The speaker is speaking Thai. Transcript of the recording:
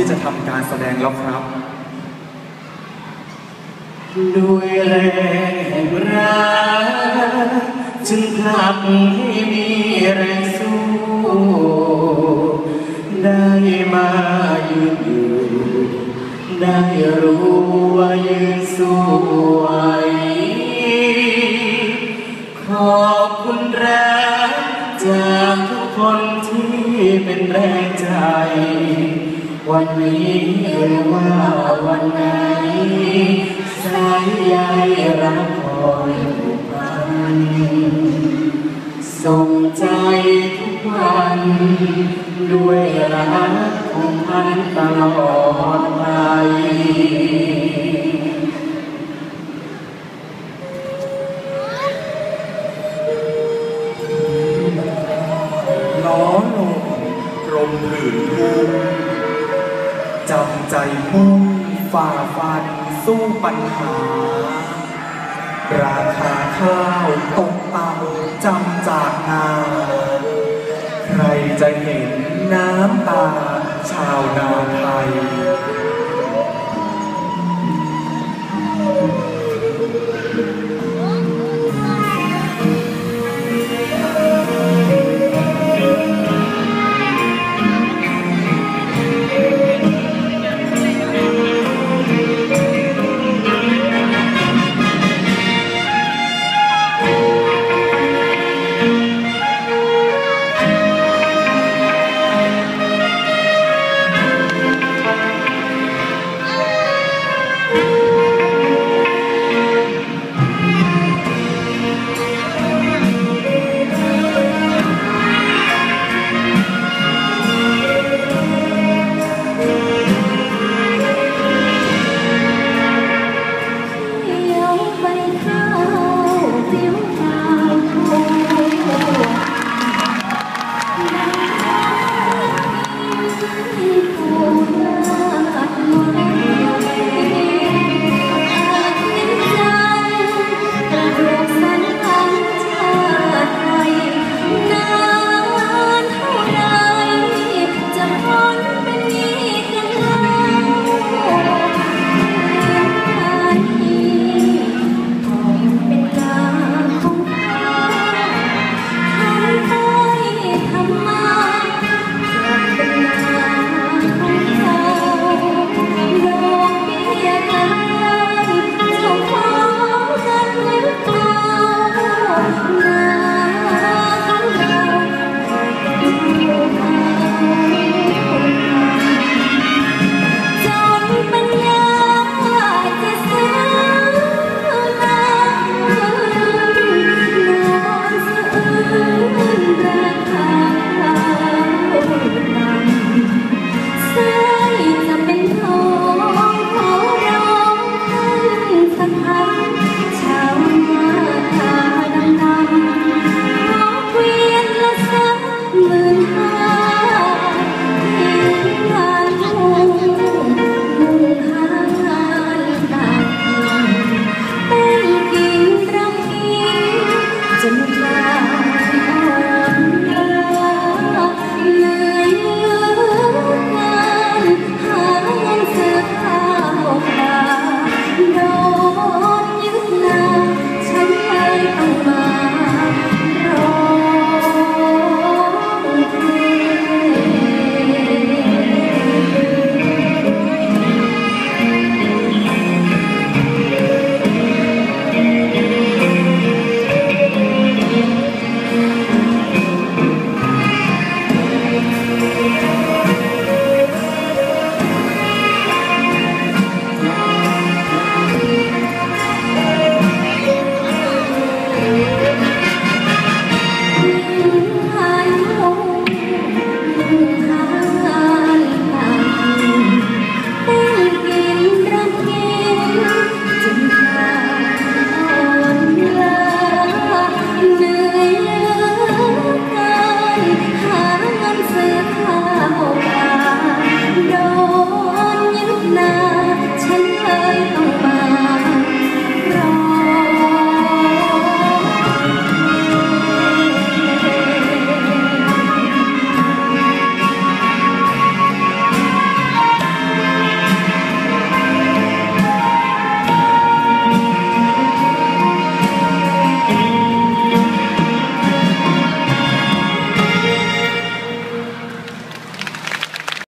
ที่จะทำการแสดงแล้วครับ ด้วยแรงแห่งรักจึงผลักให้มีแรงสู้ ได้มายืนอยู่ ได้รู้ว่ายืนสู้ วันนี้หรือว่าวันไหนสายใยรักคอยผูกพันส่งใจทุกวัน ด้วยรักผูกพันตลอดไปล้อลงกรมผืนพุ่ง จำใจมุ่งฝ่าฟันสู้ปัญหา ราคาข้าวตกต่ำจำจากนาใครจะเห็นน้ำตาชาวนาไทย